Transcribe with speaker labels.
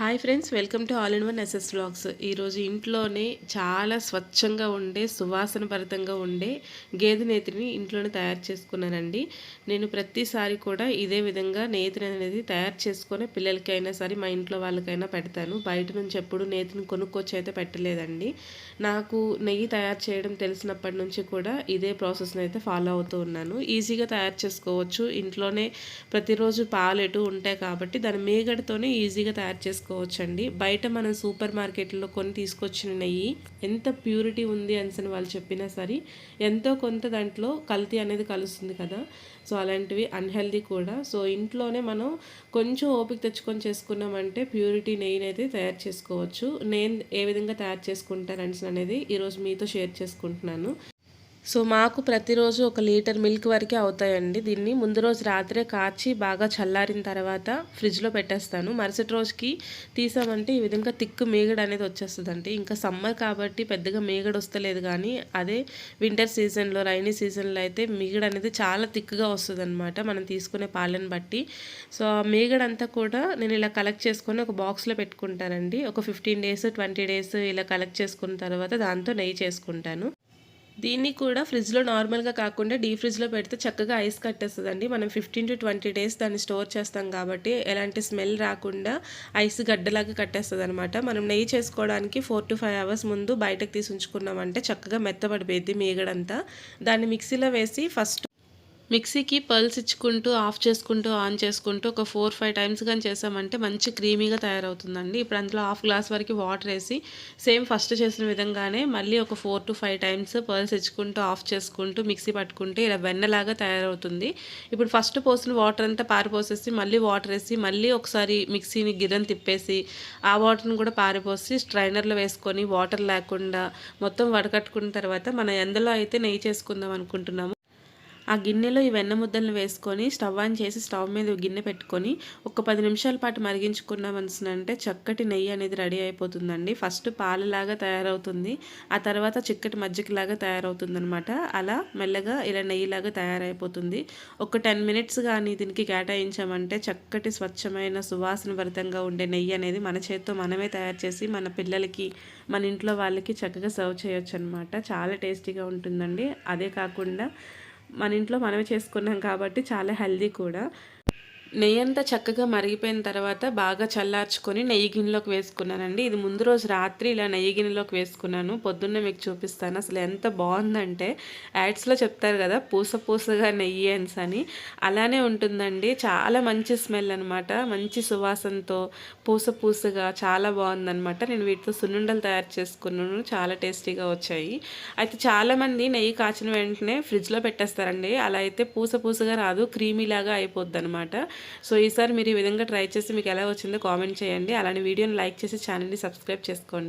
Speaker 1: Hi friends welcome to all in one SS vlogs ఈరోజు ఇంట్లోనే చాలా స్వచ్ఛంగా ఉండే సువాసన భరితంగా ఉండే గేదె నేతిని ఇంట్లోనే తయారు చేసుకున్నానండి. నేను ప్రతిసారి కూడా ఇదే విధంగా నేతిని అనేది తయారు చేసుకొని పిల్లలకైనా సరే మా ఇంట్లో వాళ్ళకైనా పెడతాను. బయట నుంచి ఎప్పుడు నేతిని కొనుక్కొచ్చి అయితే పెట్టలేదండి. నాకు నెయ్యి తయారు చేయడం తెలిసినప్పటి నుంచి కూడా ఇదే ప్రాసెస్ని అయితే ఫాలో అవుతూ ఉన్నాను. ఈజీగా తయారు చేసుకోవచ్చు. ఇంట్లోనే ప్రతిరోజు పాలు ఎటు ఉంటాయి కాబట్టి దాని మేగడితోనే ఈజీగా తయారు చేసుకోవచ్చు చేసుకోవచ్చండి బయట మనం సూపర్ మార్కెట్లో కొని తీసుకొచ్చిన నెయ్యి ఎంత ప్యూరిటీ ఉంది అని వాళ్ళు చెప్పినా సరే ఎంతో కొంత దాంట్లో కల్తీ అనేది కలుస్తుంది కదా. సో అలాంటివి అన్హెల్దీ కూడా. సో ఇంట్లోనే మనం కొంచెం ఓపిక తెచ్చుకొని చేసుకున్నామంటే ప్యూరిటీ నెయ్యిని అయితే తయారు చేసుకోవచ్చు. నేను ఏ విధంగా తయారు చేసుకుంటాను అనేది ఈరోజు మీతో షేర్ చేసుకుంటున్నాను. సో మాకు ప్రతిరోజు ఒక లీటర్ మిల్క్ వరకే అవుతాయండి. దీన్ని ముందు రోజు రాత్రే కాచి బాగా చల్లారిన తర్వాత ఫ్రిడ్జ్లో పెట్టేస్తాను. మరుసటి రోజుకి తీసామంటే ఈ విధంగా తిక్కు మేగడ అనేది వచ్చేస్తుందండి. ఇంకా సమ్మర్ కాబట్టి పెద్దగా మేగడ వస్తలేదు కానీ అదే వింటర్ సీజన్లో రైనీ సీజన్లో అయితే మీగడ అనేది చాలా తిక్కుగా వస్తుంది అనమాట మనం తీసుకునే పాలను బట్టి. సో ఆ కూడా నేను ఇలా కలెక్ట్ చేసుకొని ఒక బాక్స్లో పెట్టుకుంటానండి. ఒక ఫిఫ్టీన్ డేస్ ట్వంటీ డేస్ ఇలా కలెక్ట్ చేసుకున్న తర్వాత దాంతో నెయ్యి చేసుకుంటాను. దీన్ని కూడా ఫ్రిడ్జ్లో నార్మల్గా కాకుండా డీ ఫ్రిడ్జ్లో పెడితే చక్కగా ఐస్ కట్టేస్తుందండి. మనం ఫిఫ్టీన్ టు ట్వంటీ డేస్ దాన్ని స్టోర్ చేస్తాం కాబట్టి ఎలాంటి స్మెల్ రాకుండా ఐస్ గడ్డలాగా కట్టేస్తుంది అనమాట మనం నెయ్యి చేసుకోవడానికి ఫోర్ టు ఫైవ్ అవర్స్ ముందు బయటకు తీసి ఉంచుకున్నామంటే చక్కగా మెత్తబడిపోయింది మీగడంతా. దాన్ని మిక్సీలో వేసి ఫస్ట్ మిక్సీకి పల్స్ ఇచ్చుకుంటూ ఆఫ్ చేసుకుంటూ ఆన్ చేసుకుంటూ ఒక ఫోర్ ఫైవ్ టైమ్స్ కానీ చేసామంటే మంచి క్రీమీగా తయారవుతుందండి. ఇప్పుడు అందులో హాఫ్ గ్లాస్ వరకు వాటర్ వేసి సేమ్ ఫస్ట్ చేసిన విధంగానే మళ్ళీ ఒక four to five times pulse ఇచ్చుకుంటూ ఆఫ్ చేసుకుంటూ మిక్సీ పట్టుకుంటే ఇలా వెన్నలాగా తయారవుతుంది. ఇప్పుడు ఫస్ట్ పోసిన వాటర్ అంతా పారిపోసేసి మళ్ళీ వాటర్ వేసి మళ్ళీ ఒకసారి మిక్సీని గిర్రని తిప్పేసి ఆ వాటర్ని కూడా పారిపోసి స్ట్రైనర్లో వేసుకొని వాటర్ లేకుండా మొత్తం వడకట్టుకున్న తర్వాత మన ఎందులో అయితే నెయ్యి చేసుకుందాం అనుకుంటున్నాము. ఆ గిన్నెలో ఈ వెన్న ముద్దలను వేసుకొని స్టవ్ ఆన్ చేసి స్టవ్ మీద గిన్నె పెట్టుకొని ఒక పది నిమిషాల పాటు మరిగించుకున్నామనిసినంటే చక్కటి నెయ్యి అనేది రెడీ అయిపోతుందండి. ఫస్ట్ పాలలాగా తయారవుతుంది. ఆ తర్వాత చిక్కటి మజ్జిగలాగా తయారవుతుంది అనమాట అలా మెల్లగా ఇలా నెయ్యిలాగా తయారైపోతుంది. ఒక టెన్ మినిట్స్ కానీ దీనికి కేటాయించామంటే చక్కటి స్వచ్ఛమైన సువాసన భరితంగా ఉండే నెయ్యి అనేది మన చేతితో మనమే తయారు చేసి మన పిల్లలకి మన ఇంట్లో వాళ్ళకి చక్కగా సర్వ్ చేయొచ్చు అనమాట చాలా టేస్టీగా ఉంటుందండి. అదే కాకుండా మన ఇంట్లో మనమే చేసుకున్నాం కాబట్టి చాలా హెల్దీ కూడా. నెయ్యి అంతా చక్కగా మరిగిపోయిన తర్వాత బాగా చల్లార్చుకొని నెయ్యి గిన్నెలోకి వేసుకున్నానండి. ఇది ముందు రోజు రాత్రి ఇలా నెయ్యి గిన్నెలోకి వేసుకున్నాను. పొద్దున్నే మీకు చూపిస్తాను. అసలు ఎంత బాగుందంటే యాడ్స్లో చెప్తారు కదా పూస పూసగా నెయ్యి అన్స్ అని అలానే ఉంటుందండి. చాలా మంచి స్మెల్ అనమాట మంచి సువాసనతో పూస పూసగా చాలా బాగుందనమాట నేను వీటితో సున్నుండలు తయారు చేసుకున్నాను. చాలా టేస్టీగా వచ్చాయి. అయితే చాలామంది నెయ్యి కాచిన వెంటనే ఫ్రిడ్జ్లో పెట్టేస్తారండి. అలా అయితే పూస పూసగా రాదు. క్రీమీలాగా అయిపోద్ది అనమాట సో ఈసారి మీరు ఈ విధంగా ట్రై చేసి మీకు ఎలా వచ్చిందో కామెంట్ చేయండి. అలానే వీడియోని లైక్ చేసి ఛానల్ని సబ్స్క్రైబ్ చేసుకోండి.